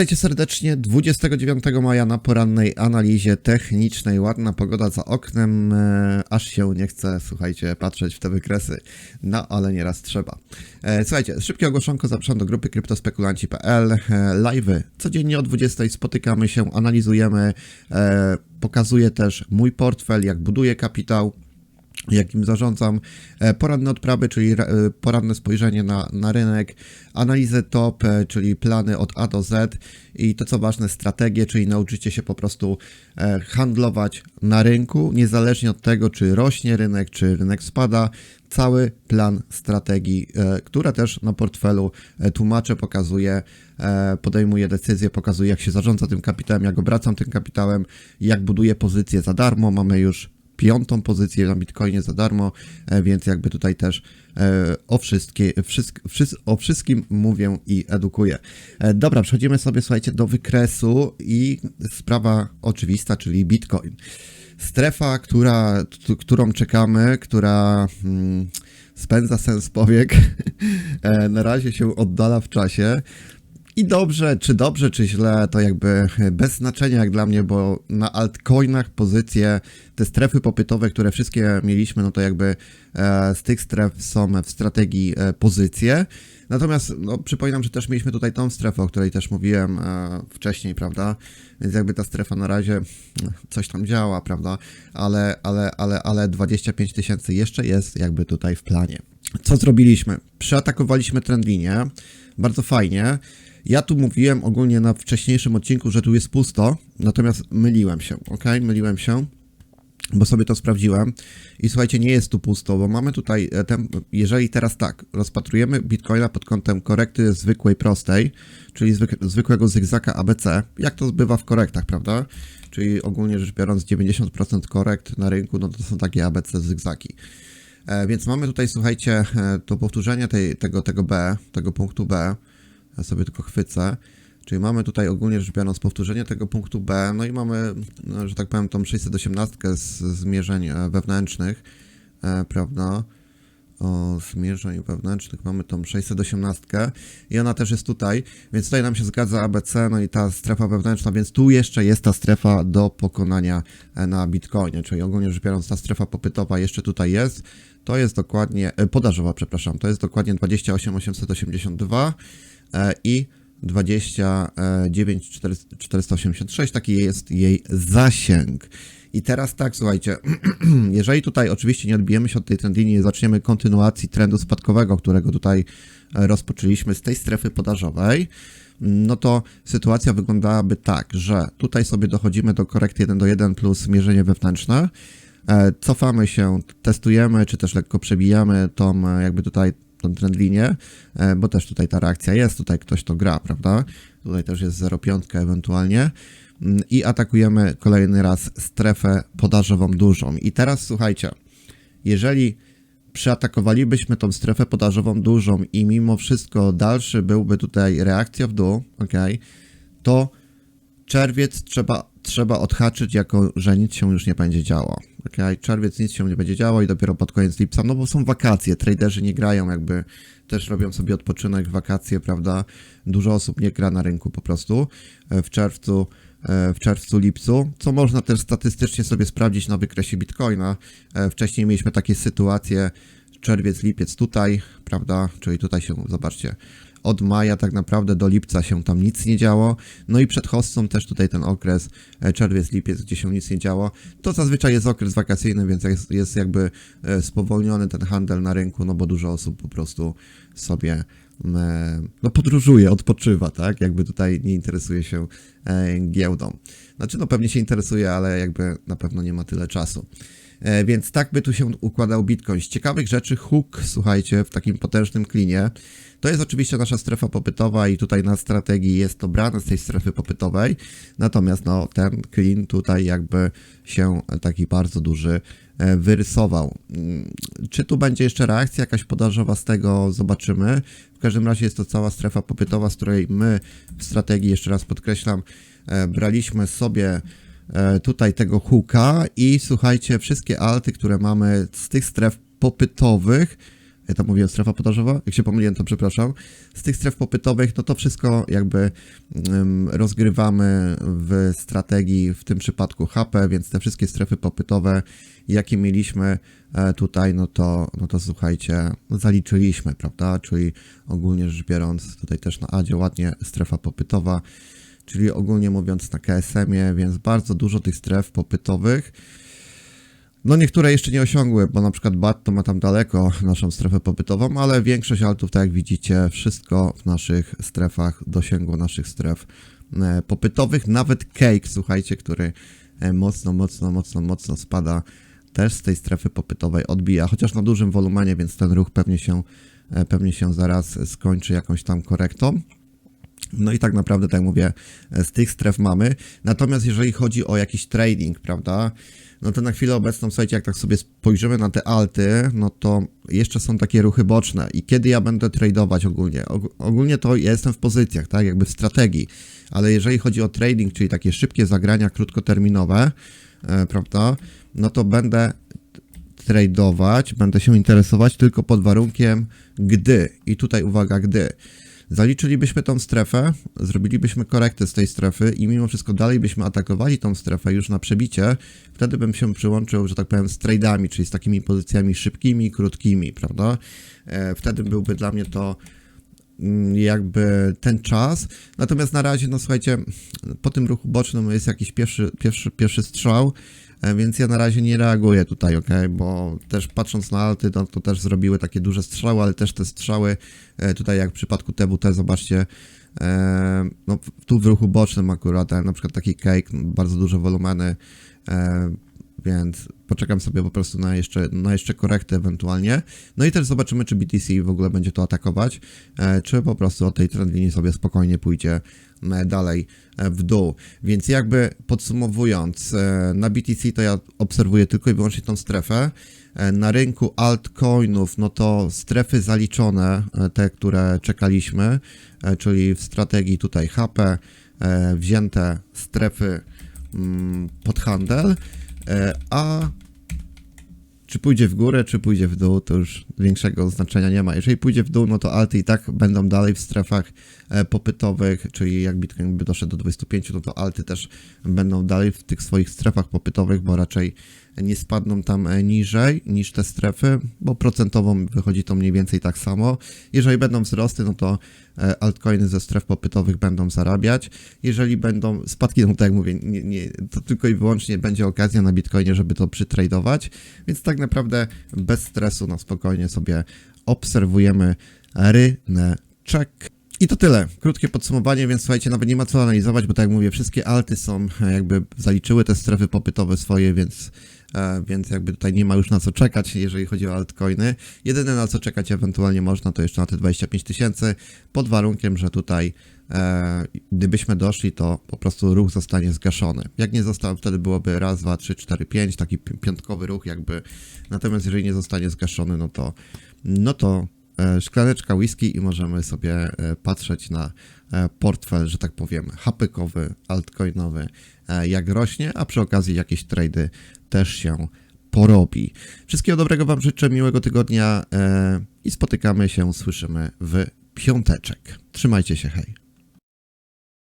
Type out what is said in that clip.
Witajcie serdecznie 29 maja na porannej analizie technicznej. Ładna pogoda za oknem, e, aż się nie chce, słuchajcie, patrzeć w te wykresy. No, ale nieraz trzeba. E, słuchajcie, szybkie ogłoszonko, zapraszam do grupy kryptospekulanci.pl. E, live'y codziennie o 20 spotykamy się, analizujemy, e, pokazuję też mój portfel, jak buduję kapitał jakim zarządzam, e, poranne odprawy, czyli e, poranne spojrzenie na, na rynek, analizę top, e, czyli plany od A do Z i to co ważne, strategie, czyli nauczycie się po prostu handlować na rynku, niezależnie od tego, czy rośnie rynek, czy rynek spada, cały plan strategii, które też na portfelu tłumaczę, pokazuję, e, podejmuję decyzje, pokazuję jak się zarządza tym kapitałem, jak obracam tym kapitałem, jak buduję pozycje za darmo, mamy już piątą pozycję na Bitcoinie za darmo, e, więc jakby tutaj też e, o, wszystkie, wszystk, wszys- o wszystkim mówię i edukuję. E, Dobra, przechodzimy sobie, słuchajcie, do wykresu i sprawa oczywista, czyli Bitcoin. Strefa, która, którą czekamy, która mm, spędza sens powiek, na razie się oddala w czasie. I dobrze, czy dobrze, czy źle, to jakby bez znaczenia jak dla mnie, bo na altcoinach pozycje, te strefy popytowe, które wszystkie mieliśmy, no to jakby e, z tych stref są w strategii e, pozycje. Natomiast no, przypominam, że też mieliśmy tutaj tą strefę, o której też mówiłem e, wcześniej, prawda? Więc jakby ta strefa na razie coś tam działa, prawda? Ale, ale, ale, ale 25 tysięcy jeszcze jest jakby tutaj w planie. Co zrobiliśmy? Przeatakowaliśmy trendlinię, bardzo fajnie. Ja tu mówiłem ogólnie na wcześniejszym odcinku, że tu jest pusto, natomiast myliłem się, ok? Myliłem się, bo sobie to sprawdziłem. I słuchajcie, nie jest tu pusto, bo mamy tutaj, e, ten, jeżeli teraz tak, rozpatrujemy Bitcoina pod kątem korekty zwykłej, prostej, czyli zwyk, zwykłego zygzaka ABC, jak to bywa w korektach, prawda? Czyli ogólnie rzecz biorąc 90% korekt na rynku, no to są takie ABC zygzaki. E, więc mamy tutaj, słuchajcie, e, to powtórzenie tej, tego, tego B, tego punktu B. Ja sobie tylko chwycę. Czyli mamy tutaj ogólnie rzecz biorąc powtórzenie tego punktu B, no i mamy, no, że tak powiem, tą 618 z zmierzeń e, wewnętrznych, e, prawda? O zmierzeń wewnętrznych mamy tą 618 i ona też jest tutaj, więc tutaj nam się zgadza ABC, no i ta strefa wewnętrzna, więc tu jeszcze jest ta strefa do pokonania e, na Bitcoinie, czyli ogólnie rzecz biorąc ta strefa popytowa jeszcze tutaj jest, to jest dokładnie, podażowa, przepraszam, to jest dokładnie 28882 e, i 29 486, taki jest jej zasięg. I teraz tak, słuchajcie, jeżeli tutaj oczywiście nie odbijemy się od tej trendlinii i zaczniemy kontynuacji trendu spadkowego, którego tutaj e, rozpoczęliśmy z tej strefy podażowej, no to sytuacja wyglądałaby tak, że tutaj sobie dochodzimy do korekty 1 do 1 plus mierzenie wewnętrzne, e, cofamy się, testujemy, czy też lekko przebijamy tą e, jakby tutaj tą trendlinię, e, bo też tutaj ta reakcja jest, tutaj ktoś to gra, prawda? Tutaj też jest 0,5 ewentualnie Mm, i atakujemy kolejny raz strefę podażową dużą. I teraz słuchajcie, jeżeli przeatakowalibyśmy tą strefę podażową dużą i mimo wszystko dalszy byłby tutaj reakcja w dół, ok, to czerwiec trzeba, trzeba odhaczyć jako, że nic się już nie będzie działo. Okay? Czerwiec nic się nie będzie działo i dopiero pod koniec lipca, no bo są wakacje, traderzy nie grają jakby, też robią sobie odpoczynek, wakacje, prawda? Dużo osób nie gra na rynku po prostu e, w czerwcu, e, w czerwcu, lipcu, co można też statystycznie sobie sprawdzić na wykresie Bitcoina. E, Wcześniej mieliśmy takie sytuacje, czerwiec, lipiec tutaj, prawda? Czyli tutaj się, zobaczcie, od maja tak naprawdę do lipca się tam nic nie działo. No i przed hossą też tutaj ten okres e, czerwiec, lipiec, gdzie się nic nie działo. To zazwyczaj jest okres wakacyjny, więc jest, jest jakby e, spowolniony ten handel na rynku, no bo dużo osób po prostu sobie e, no podróżuje, odpoczywa, tak? Jakby tutaj nie interesuje się giełdą. Znaczy, no pewnie się interesuje, ale jakby na pewno nie ma tyle czasu. E, więc tak by tu się układał Bitcoin. Z ciekawych rzeczy hook, słuchajcie, w takim potężnym klinie. To jest oczywiście nasza strefa popytowa i tutaj na strategii jest to brane z tej strefy popytowej. Natomiast no, ten clean tutaj jakby się taki bardzo duży e, wyrysował. Mm, Czy tu będzie jeszcze reakcja jakaś podażowa z tego, zobaczymy. W każdym razie jest to cała strefa popytowa, z której my w strategii, jeszcze raz podkreślam, e, braliśmy sobie tutaj tego hooka i słuchajcie, wszystkie alty, które mamy z tych stref popytowych, ja tam mówiłem strefa podażowa, jak się pomyliłem, to przepraszam, z tych stref popytowych, no to wszystko jakby ym, rozgrywamy w strategii, w tym przypadku HP, więc te wszystkie strefy popytowe, jakie mieliśmy e, tutaj, no to, no to słuchajcie, zaliczyliśmy, prawda, czyli ogólnie rzecz biorąc, tutaj też na Adzie ładnie strefa popytowa, czyli ogólnie mówiąc na KSM-ie, więc bardzo dużo tych stref popytowych. No niektóre jeszcze nie osiągły, bo na przykład BAT to ma tam daleko naszą strefę popytową, ale większość altów, tak jak widzicie, wszystko w naszych strefach dosięgło naszych stref e, popytowych. Nawet Cake, słuchajcie, który e, mocno, mocno, mocno, mocno spada, też z tej strefy popytowej odbija, chociaż na dużym wolumenie, więc ten ruch pewnie się, e, pewnie się zaraz skończy jakąś tam korektą. No i tak naprawdę, tak jak mówię, z tych stref mamy. Natomiast jeżeli chodzi o jakiś trading, prawda, no to na chwilę obecną, słuchajcie, jak tak sobie spojrzymy na te alty, no to jeszcze są takie ruchy boczne. I kiedy ja będę tradować ogólnie? Og ogólnie to ja jestem w pozycjach, tak, jakby w strategii. Ale jeżeli chodzi o trading, czyli takie szybkie zagrania krótkoterminowe, e, prawda, no to będę tradować, będę się interesować tylko pod warunkiem gdy. I tutaj uwaga, gdy. Zaliczylibyśmy tą strefę, zrobilibyśmy korektę z tej strefy i mimo wszystko dalej byśmy atakowali tą strefę już na przebicie, wtedy bym się przyłączył, że tak powiem, z trade'ami, czyli z takimi pozycjami szybkimi, krótkimi, prawda? E, Wtedy byłby dla mnie to mm, jakby ten czas. Natomiast na razie, no słuchajcie, po tym ruchu bocznym jest jakiś pierwszy, pierwszy, pierwszy strzał, więc ja na razie nie reaguję tutaj, ok? Bo też patrząc na alty, no, to też zrobiły takie duże strzały, ale też te strzały, e, tutaj jak w przypadku TWT, zobaczcie, e, no tu w ruchu bocznym akurat, e, na przykład taki cake, no, bardzo duże wolumeny, e, więc poczekam sobie po prostu na jeszcze, na jeszcze korektę ewentualnie. No i też zobaczymy, czy BTC w ogóle będzie to atakować, e, czy po prostu od tej trendlinii sobie spokojnie pójdzie e, dalej e, w dół. Więc jakby podsumowując, na BTC to ja obserwuję tylko i wyłącznie tą strefę. Na rynku altcoinów, no to strefy zaliczone, te, które czekaliśmy, czyli w strategii tutaj HP, wzięte strefy mm, pod handel, a czy pójdzie w górę, czy pójdzie w dół, to już większego znaczenia nie ma. Jeżeli pójdzie w dół, no to alty i tak będą dalej w strefach e, popytowych, czyli jak Bitcoin by doszedł do 25, no to alty też będą dalej w tych swoich strefach popytowych, bo raczej nie spadną tam e, niżej niż te strefy, bo procentowo wychodzi to mniej więcej tak samo. Jeżeli będą wzrosty, no to e, altcoiny ze stref popytowych będą zarabiać. Jeżeli będą spadki, no tak jak mówię, nie, nie, to tylko i wyłącznie będzie okazja na Bitcoinie, żeby to przytradować, więc tak naprawdę bez stresu, na spokojnie sobie obserwujemy ryneczek. I to tyle. Krótkie podsumowanie, więc słuchajcie, nawet nie ma co analizować, bo tak jak mówię, wszystkie alty są, e, jakby zaliczyły te strefy popytowe swoje, więc, e, więc jakby tutaj nie ma już na co czekać, jeżeli chodzi o altcoiny. Jedyne na co czekać ewentualnie można, to jeszcze na te 25 tysięcy, pod warunkiem, że tutaj e, gdybyśmy doszli, to po prostu ruch zostanie zgaszony. Jak nie został, wtedy byłoby raz, dwa, trzy, cztery, pięć, taki pi- piątkowy ruch jakby. Natomiast jeżeli nie zostanie zgaszony, no to, no to szklaneczka whisky i możemy sobie e, patrzeć na e, portfel, że tak powiem, hapykowy, altcoinowy, e, jak rośnie, a przy okazji jakieś trady też się porobi. Wszystkiego dobrego Wam życzę, miłego tygodnia e, i spotykamy się, słyszymy w piąteczek. Trzymajcie się, hej.